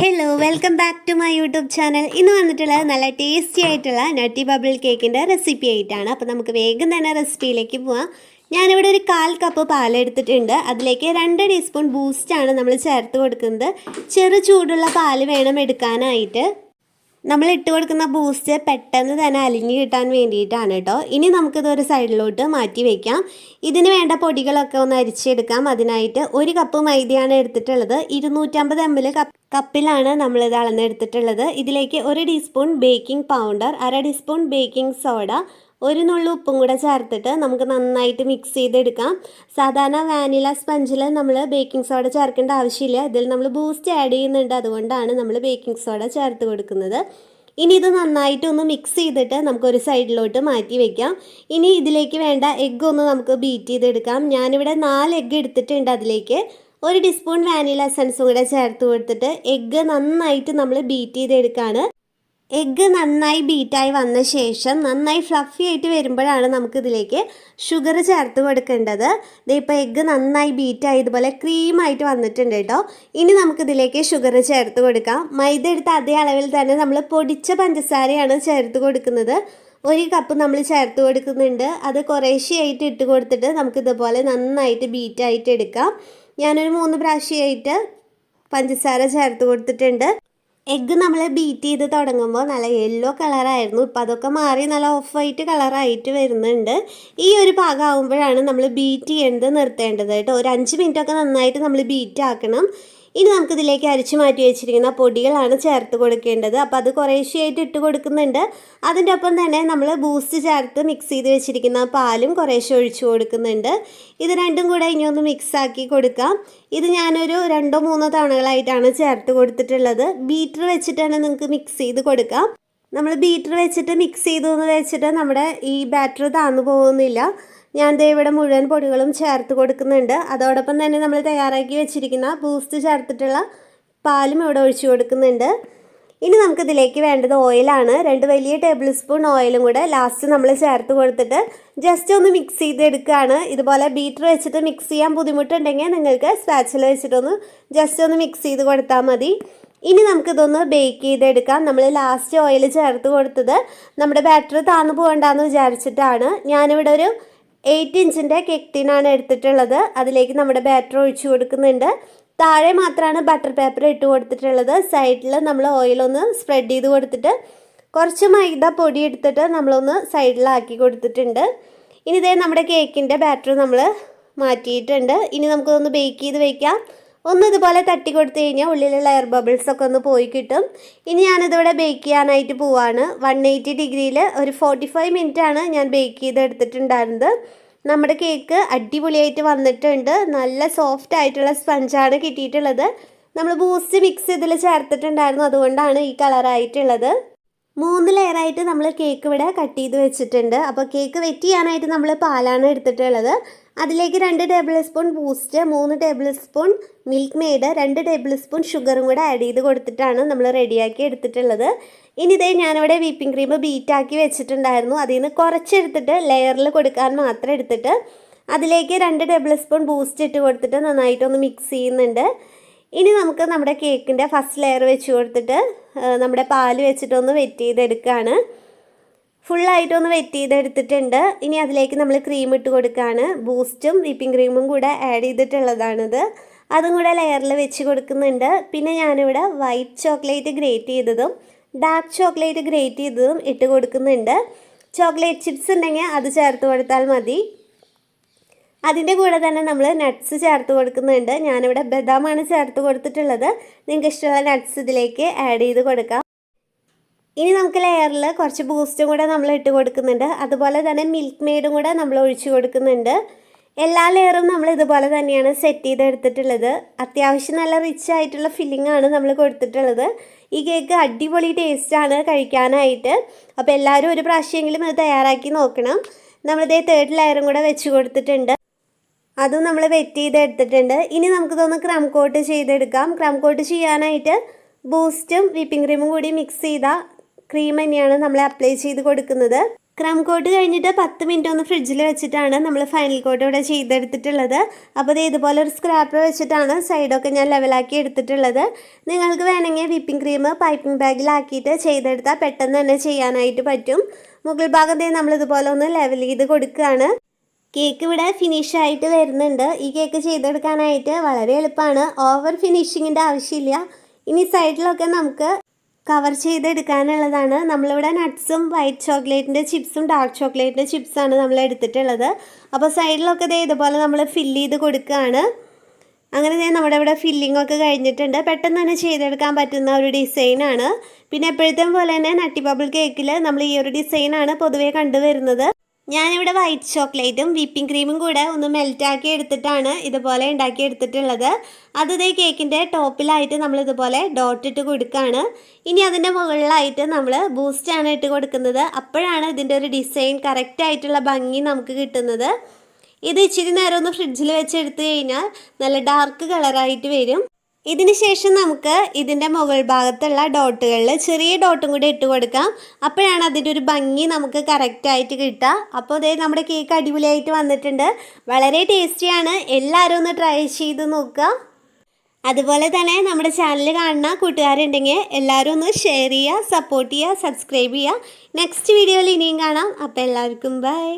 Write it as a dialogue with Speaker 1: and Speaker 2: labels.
Speaker 1: Hello welcome back to my YouTube channel ഇന്ന് വന്നിട്ടുള്ളത് നല്ല ടേസ്റ്റി ആയിട്ടുള്ള നട്ടി ബബിൾ കേക്കിന്റെ റെസിപ്പി ആയിട്ടാണ്. അപ്പോൾ നമുക്ക് വേഗം തന്നെ റെസിപ്പിയിലേക്ക് പോവാം. ഞാനിവിടെ ഒരു കാൽ കപ്പ് പാലെടുത്തിട്ടുണ്ട് അതിലേക്ക് രണ്ട് ടീസ്പൂൺ ബൂസ്റ്റാണ് നമ്മൾ ചേർത്ത് കൊടുക്കുന്നത്. ചെറു ചൂടുള്ള പാൽ വേണം എടുക്കാനായിട്ട്. നമ്മൾ ഇട്ട് കൊടുക്കുന്ന ബൂസ്റ്റ് പെട്ടെന്ന് തന്നെ അലിഞ്ഞ് കിട്ടാൻ വേണ്ടിയിട്ടാണ് കേട്ടോ. ഇനി നമുക്കിത് ഒരു സൈഡിലോട്ട് മാറ്റി വയ്ക്കാം ഇതിന് വേണ്ട പൊടികളൊക്കെ ഒന്ന് അരിച്ചെടുക്കാം. അതിനായിട്ട് ഒരു കപ്പ് മൈദയാണ് എടുത്തിട്ടുള്ളത്. ഇരുന്നൂറ്റമ്പത് എം എൽ കപ്പിലാണ് നമ്മളിത് അളന്നെടുത്തിട്ടുള്ളത്. ഇതിലേക്ക് ഒരു ടീസ്പൂൺ ബേക്കിംഗ് പൗഡർ അര ടീസ്പൂൺ ബേക്കിംഗ് സോഡ ഒരു നുള്ളു ഉപ്പും കൂടെ ചേർത്തിട്ട് നമുക്ക് നന്നായിട്ട് മിക്സ് ചെയ്തെടുക്കാം. സാധാരണ വാനില സ്പഞ്ചിൽ നമ്മൾ ബേക്കിംഗ് സോഡ ചേർക്കേണ്ട ആവശ്യമില്ല. ഇതിൽ നമ്മൾ ബൂസ്റ്റ് ആഡ് ചെയ്യുന്നുണ്ട്. അതുകൊണ്ടാണ് നമ്മൾ ബേക്കിംഗ് സോഡ ചേർത്ത് കൊടുക്കുന്നത്. ഇനി ഇത് നന്നായിട്ട് ഒന്ന് മിക്സ് ചെയ്തിട്ട് നമുക്കൊരു സൈഡിലോട്ട് മാറ്റി വെക്കാം. ഇനി ഇതിലേക്ക് വേണ്ട എഗ്ഗ് ഒന്ന് നമുക്ക് ബീറ്റ് ചെയ്തെടുക്കാം. ഞാനിവിടെ നാല് എഗ്ഗ് എടുത്തിട്ടുണ്ട് അതിലേക്ക്. ഒരു ടീസ്പൂൺ വാനില എസൻസും കൂടെ ചേർത്ത് കൊടുത്തിട്ട് എഗ്ഗ് നന്നായിട്ട് നമ്മൾ ബീറ്റ് ചെയ്തെടുക്കുകയാണ് എഗ്ഗ് നന്നായി ബീറ്റായി വന്ന ശേഷം നന്നായി ഫ്ലഫി ആയിട്ട് വരുമ്പോഴാണ് നമുക്കിതിലേക്ക് ഷുഗർ ചേർത്ത് കൊടുക്കേണ്ടത്. ഇതിപ്പോൾ എഗ്ഗ് നന്നായി ബീറ്റായി ഇതുപോലെ ക്രീമായിട്ട് വന്നിട്ടുണ്ട് കേട്ടോ. ഇനി നമുക്കിതിലേക്ക് ഷുഗർ ചേർത്ത് കൊടുക്കാം. മൈദ എടുത്ത അതേ അളവിൽ തന്നെ നമ്മൾ പൊടിച്ച പഞ്ചസാരയാണ് ചേർത്ത് കൊടുക്കുന്നത്. ഒരു കപ്പ് നമ്മൾ ചേർത്ത് കൊടുക്കുന്നുണ്ട്. അത് കുറേശ്ശെയായിട്ട് ഇട്ട് കൊടുത്തിട്ട് നമുക്കിതുപോലെ നന്നായിട്ട് ബീറ്റായിട്ട് എടുക്കാം. ഞാനൊരു മൂന്ന് പ്രാവശ്യമായിട്ട് പഞ്ചസാര ചേർത്ത് കൊടുത്തിട്ടുണ്ട്. എഗ്ഗ് നമ്മൾ ബീറ്റ് ചെയ്ത് തുടങ്ങുമ്പോൾ നല്ല യെല്ലോ കളറായിരുന്നു ഇപ്പം അതൊക്കെ മാറി നല്ല ഓഫ് വൈറ്റ് കളറായിട്ട് വരുന്നുണ്ട്. ഈ ഒരു ഭാഗം ആകുമ്പോഴാണ് നമ്മൾ ബീറ്റ് ചെയ്യേണ്ടത് നിർത്തേണ്ടത്. കേട്ടോ ഒരു അഞ്ച് മിനിറ്റൊക്കെ നന്നായിട്ട് നമ്മൾ ബീറ്റ് ആക്കണം. ഇനി നമുക്കിതിലേക്ക് അരിച്ചു മാറ്റി വെച്ചിരിക്കുന്ന പൊടികളാണ് ചേർത്ത് കൊടുക്കേണ്ടത്. അപ്പോൾ അത് കുറേശ്ശെയായിട്ട് ഇട്ട് കൊടുക്കുന്നുണ്ട്. അതിന്റെ ഒപ്പം തന്നെ നമ്മൾ ബൂസ്റ്റ് ചേർത്ത് മിക്സ് ചെയ്ത് വെച്ചിരിക്കുന്ന പാലും കുറേശ്ശെ ഒഴിച്ചു കൊടുക്കുന്നുണ്ട്. ഇത് രണ്ടും കൂടെ ഇനി ഒന്ന് മിക്സാക്കി കൊടുക്കാം. ഇത് ഞാനൊരു രണ്ടോ മൂന്നോ തവണകളായിട്ടാണ് ചേർത്ത് കൊടുത്തിട്ടുള്ളത്. ബീറ്റർ വെച്ചിട്ടാണ് നിങ്ങൾക്ക് മിക്സ് ചെയ്ത് കൊടുക്കാം. നമ്മൾ ബീറ്റർ വെച്ചിട്ട് മിക്സ് ചെയ്തു എന്ന് വെച്ചിട്ട് നമ്മുടെ ഈ ബാറ്റർ താന്നു പോകുന്നില്ല. ഞാൻ ദേ ഇവിടെ മുഴുവൻ പൊടികളും ചേർത്ത് കൊടുക്കുന്നുണ്ട്. അതോടൊപ്പം തന്നെ നമ്മൾ തയ്യാറാക്കി വെച്ചിരിക്കുന്ന ബൂസ്റ്റ് ചേർത്തിട്ടുള്ള പാലും ഇവിടെ ഒഴിച്ചു കൊടുക്കുന്നുണ്ട്. ഇനി നമുക്കിതിലേക്ക് വേണ്ടത് ഓയിലാണ് രണ്ട് വലിയ ടേബിൾ സ്പൂൺ ഓയിലും കൂടെ ലാസ്റ്റ് നമ്മൾ ചേർത്ത് കൊടുത്തിട്ട് ജസ്റ്റ് ഒന്ന് മിക്സ് ചെയ്തെടുക്കുകയാണ്. ഇതുപോലെ ബീറ്റർ വെച്ചിട്ട് മിക്സ് ചെയ്യാൻ ബുദ്ധിമുട്ടുണ്ടെങ്കിൽ നിങ്ങൾക്ക് സ്പാച്ചിൽ വെച്ചിട്ടൊന്ന് ജസ്റ്റ് ഒന്ന് മിക്സ് ചെയ്ത് കൊടുത്താൽ മതി. ഇനി നമുക്കിതൊന്ന് ബേക്ക് ചെയ്തെടുക്കാം. നമ്മൾ ലാസ്റ്റ് ഓയിൽ ചേർത്ത് കൊടുത്തത് നമ്മുടെ ബാറ്ററി താന്നു പോകണ്ടെന്ന് വിചാരിച്ചിട്ടാണ്. ഞാനിവിടെ ഒരു എയ്റ്റ് ഇഞ്ചിന്റെ കേക്ക് എടുത്തിട്ടുള്ളത്. അതിലേക്ക് നമ്മുടെ ബാറ്റർ ഒഴിച്ചു കൊടുക്കുന്നുണ്ട്. താഴെ മാത്രമാണ് ബട്ടർ പേപ്പർ ഇട്ട് കൊടുത്തിട്ടുള്ളത്. സൈഡിൽ നമ്മൾ ഓയിലൊന്ന് സ്പ്രെഡ് ചെയ്ത് കൊടുത്തിട്ട് കുറച്ച് മൈദ പൊടി എടുത്തിട്ട് നമ്മളൊന്ന് സൈഡിലാക്കി കൊടുത്തിട്ടുണ്ട്. ഇനി ഇതേ നമ്മുടെ കേക്കിന്റെ ബാറ്റർ നമ്മൾ മാറ്റിയിട്ടുണ്ട്. ഇനി നമുക്കൊന്ന് ബേക്ക് ചെയ്ത് വയ്ക്കാം ഒന്ന് ഇതുപോലെ തട്ടി കൊടുത്തു കഴിഞ്ഞാൽ ഉള്ളിലുള്ള എയർ ബബിൾസ് ഒക്കെ ഒന്ന് പോയി കിട്ടും. ഇനി ഞാനിതിവിടെ ബേക്ക് ചെയ്യാനായിട്ട് പോവാണ്. വൺ എയ്റ്റി ഡിഗ്രിയിൽ ഒരു ഫോർട്ടി ഫൈവ് മിനിറ്റാണ് ഞാൻ ബേക്ക് ചെയ്ത് എടുത്തിട്ടുണ്ടായിരുന്നത് നമ്മുടെ കേക്ക് അടിപൊളിയായിട്ട് വന്നിട്ടുണ്ട്. നല്ല സോഫ്റ്റ് ആയിട്ടുള്ള സ്പഞ്ചാണ് കിട്ടിയിട്ടുള്ളത്. നമ്മൾ ബൂസ്റ്റ് മിക്സ് ഇതിൽ ചേർത്തിട്ടുണ്ടായിരുന്നു. അതുകൊണ്ടാണ് ഈ കളറായിട്ടുള്ളത് മൂന്ന് ലെയറായിട്ട് നമ്മൾ കേക്ക് ഇവിടെ കട്ട് ചെയ്ത് വെച്ചിട്ടുണ്ട്. അപ്പോൾ കേക്ക് വെറ്റ് ചെയ്യാനായിട്ട് നമ്മൾ പാലാണ് എടുത്തിട്ടുള്ളത്. അതിലേക്ക് രണ്ട് ടേബിൾ സ്പൂൺ ബൂസ്റ്റ് മൂന്ന് ടേബിൾ സ്പൂൺ മിൽക്ക് മെയ്ഡ് രണ്ട് ടേബിൾ സ്പൂൺ ഷുഗറും കൂടെ ആഡ് ചെയ്ത് കൊടുത്തിട്ടാണ് നമ്മൾ റെഡിയാക്കി എടുത്തിട്ടുള്ളത്. ഇനി ഇതേ ഞാനിവിടെ വീപ്പിംഗ് ക്രീം ബീറ്റാക്കി വെച്ചിട്ടുണ്ടായിരുന്നു. അതിൽ നിന്ന് കുറച്ചെടുത്തിട്ട് ലെയറിൽ കൊടുക്കാൻ മാത്രം എടുത്തിട്ട് അതിലേക്ക് രണ്ട് ടേബിൾ സ്പൂൺ ബൂസ്റ്റ് ഇട്ട് കൊടുത്തിട്ട് നന്നായിട്ടൊന്ന് മിക്സ് ചെയ്യുന്നുണ്ട്. ഇനി നമുക്ക് നമ്മുടെ കേക്കിന്റെ ഫസ്റ്റ് ലെയർ വെച്ച് കൊടുത്തിട്ട് നമ്മുടെ പാൽ വെച്ചിട്ടൊന്ന് വെറ്റ് ചെയ്തെടുക്കുകയാണ് ഫുള്ളായിട്ടൊന്ന് വെറ്റ് ചെയ്തെടുത്തിട്ടുണ്ട്. ഇനി അതിലേക്ക് നമ്മൾ ക്രീം ഇട്ട് കൊടുക്കുകയാണ് ബൂസ്റ്റും വിപ്പിംഗ് ക്രീമും കൂടെ ആഡ് ചെയ്തിട്ടുള്ളതാണിത്. അതും കൂടെ ലെയറിൽ വെച്ച് കൊടുക്കുന്നുണ്ട്. പിന്നെ ഞാനിവിടെ വൈറ്റ് ചോക്ലേറ്റ് ഗ്രേറ്റ് ചെയ്തതും ഡാർക്ക് ചോക്ലേറ്റ് ഗ്രേറ്റ് ചെയ്തതും ഇട്ട് കൊടുക്കുന്നുണ്ട്. ചോക്ലേറ്റ് ചിപ്സ് ഉണ്ടെങ്കിൽ അത് ചേർത്ത് കൊടുത്താൽ മതി. അതിന്റെ കൂടെ തന്നെ നമ്മൾ നട്ട്സ് ചേർത്ത് കൊടുക്കുന്നുണ്ട്. ഞാനിവിടെ ബദാമാണ് ചേർത്ത് കൊടുത്തിട്ടുള്ളത്. നിങ്ങൾക്ക് ഇഷ്ടമുള്ള നട്ട്സ് ഇതിലേക്ക് ആഡ് ചെയ്ത് കൊടുക്കാം. ഇനി നമുക്ക് ലെയറിൽ കുറച്ച് ബൂസ്റ്റും കൂടെ നമ്മൾ ഇട്ട് കൊടുക്കുന്നുണ്ട്. അതുപോലെ തന്നെ മിൽക്ക് മെയ്ഡും കൂടെ നമ്മൾ ഒഴിച്ചു കൊടുക്കുന്നുണ്ട്. എല്ലാ ലെയറും നമ്മൾ ഇതുപോലെ തന്നെയാണ് സെറ്റ് ചെയ്തെടുത്തിട്ടുള്ളത്. അത്യാവശ്യം നല്ല റിച്ച് ആയിട്ടുള്ള ഫില്ലിംഗ് ആണ് നമ്മൾ കൊടുത്തിട്ടുള്ളത്. ഈ കേക്ക് അടിപൊളി ടേസ്റ്റാണ് കഴിക്കാനായിട്ട്. അപ്പോൾ എല്ലാവരും ഒരു പ്രാവശ്യമെങ്കിലും ഇത് തയ്യാറാക്കി നോക്കണം. നമ്മളിതേ തേർഡ് ലെയറും കൂടെ വെച്ച് കൊടുത്തിട്ടുണ്ട്. അതും നമ്മൾ വെറ്റ് ചെയ്ത് എടുത്തിട്ടുണ്ട് ഇനി നമുക്ക് നമുക്കിതൊന്ന് ക്രം കോട്ട് ചെയ്തെടുക്കാം. ക്രം കോട്ട് ചെയ്യാനായിട്ട് ബൂസ്റ്റും വിപ്പിംഗ് ക്രീമും കൂടി മിക്സ് ചെയ്ത ക്രീം തന്നെയാണ് നമ്മൾ അപ്ലൈ ചെയ്ത് കൊടുക്കുന്നത്. ക്രം കോട്ട് കഴിഞ്ഞിട്ട് പത്ത് മിനിറ്റ് ഒന്ന് ഫ്രിഡ്ജിൽ വെച്ചിട്ടാണ് നമ്മൾ ഫൈനൽ കോട്ട് ഇവിടെ ചെയ്തെടുത്തിട്ടുള്ളത്. അപ്പോൾ ഇത് ഇതുപോലെ ഒരു സ്ക്രാപ്പർ വെച്ചിട്ടാണ് സൈഡൊക്കെ ഞാൻ ലെവലാക്കി എടുത്തിട്ടുള്ളത്. നിങ്ങൾക്ക് വേണമെങ്കിൽ വിപ്പിംഗ് ക്രീം പൈപ്പിംഗ് ബാഗിലാക്കിയിട്ട് ചെയ്തെടുത്താൽ പെട്ടെന്ന് തന്നെ ചെയ്യാനായിട്ട് പറ്റും. മുകൾ ഭാഗം ദേ നമ്മൾ ഇതുപോലെ ഒന്ന് ലെവൽ ചെയ്ത് കൊടുക്കുകയാണ് കേക്ക് ഇവിടെ ഫിനിഷ് ആയിട്ട് വരുന്നുണ്ട്. ഈ കേക്ക് ചെയ്തെടുക്കാനായിട്ട് വളരെ എളുപ്പമാണ്. ഓവർ ഫിനിഷിങ്ങിന്റെ ആവശ്യമില്ല. ഇനി സൈഡിലൊക്കെ നമുക്ക് കവർ ചെയ്തെടുക്കാനുള്ളതാണ്. നമ്മളിവിടെ നട്ട്സും വൈറ്റ് ചോക്ലേറ്റിന്റെ ചിപ്സും ഡാർക്ക് ചോക്ലേറ്റിന്റെ ചിപ്സാണ് നമ്മൾ എടുത്തിട്ടുള്ളത്. അപ്പോൾ സൈഡിലൊക്കെ ദേ ഇതുപോലെ നമ്മൾ ഫില്ല് ചെയ്ത് കൊടുക്കുകയാണ്. അങ്ങനെ തന്നെ നമ്മുടെ ഇവിടെ ഫില്ലിംഗ് ഒക്കെ കഴിഞ്ഞിട്ടുണ്ട്. പെട്ടെന്ന് തന്നെ ചെയ്തെടുക്കാൻ പറ്റുന്ന ഒരു ഡിസൈനാണ് പിന്നെ എപ്പോഴത്തേം പോലെ തന്നെ നട്ടി ബബിൾ കേക്കിൽ നമ്മൾ ഈ ഒരു ഡിസൈനാണ് പൊതുവേ കണ്ടുവരുന്നത്. ഞാനിവിടെ വൈറ്റ് ചോക്ലേറ്റും വിപ്പിംഗ് ക്രീമും കൂടെ ഒന്ന് മെൽറ്റാക്കി എടുത്തിട്ടാണ് ഇതുപോലെ ഉണ്ടാക്കി എടുത്തിട്ടുള്ളത്. അത് ഇതേ കേക്കിന്റെ ടോപ്പിലായിട്ട് നമ്മൾ ഇതുപോലെ ഡോട്ട് ഇട്ട് കൊടുക്കുകയാണ് ഇനി അതിന്റെ മുകളിലായിട്ട് നമ്മൾ ബൂസ്റ്റാണ് ഇട്ട് കൊടുക്കുന്നത്. അപ്പോഴാണ് ഇതിന്റെ ഒരു ഡിസൈൻ കറക്റ്റായിട്ടുള്ള ഭംഗി നമുക്ക് കിട്ടുന്നത്. ഇത് ഇച്ചിരി നേരം ഒന്ന് ഫ്രിഡ്ജിൽ വെച്ചെടുത്ത് കഴിഞ്ഞാൽ നല്ല ഡാർക്ക് കളറായിട്ട് വരും. ഇതിന് ശേഷം നമുക്ക് ഇതിന്റെ മുകൾ ഭാഗത്തുള്ള ഡോട്ടുകളിൽ ചെറിയ ഡോട്ടും കൂടി ഇട്ട് കൊടുക്കാം. അപ്പോഴാണ് അതിന്റെ ഒരു ഭംഗി നമുക്ക് കറക്റ്റായിട്ട് കിട്ടുക. അപ്പോൾ അതേ നമ്മുടെ കേക്ക് അടിപൊളിയായിട്ട് വന്നിട്ടുണ്ട്. വളരെ ടേസ്റ്റിയാണ്. എല്ലാവരും ഒന്ന് ട്രൈ ചെയ്ത് നോക്കുക. അതുപോലെ തന്നെ നമ്മുടെ ചാനൽ കാണുന്ന കൂട്ടുകാരുണ്ടെങ്കിൽ എല്ലാവരും ഒന്ന് ഷെയർ ചെയ്യുക സപ്പോർട്ട് ചെയ്യുക സബ്സ്ക്രൈബ് ചെയ്യുക. നെക്സ്റ്റ് വീഡിയോയിൽ ഇനിയും കാണാം. അപ്പോൾ എല്ലാവർക്കും ബൈ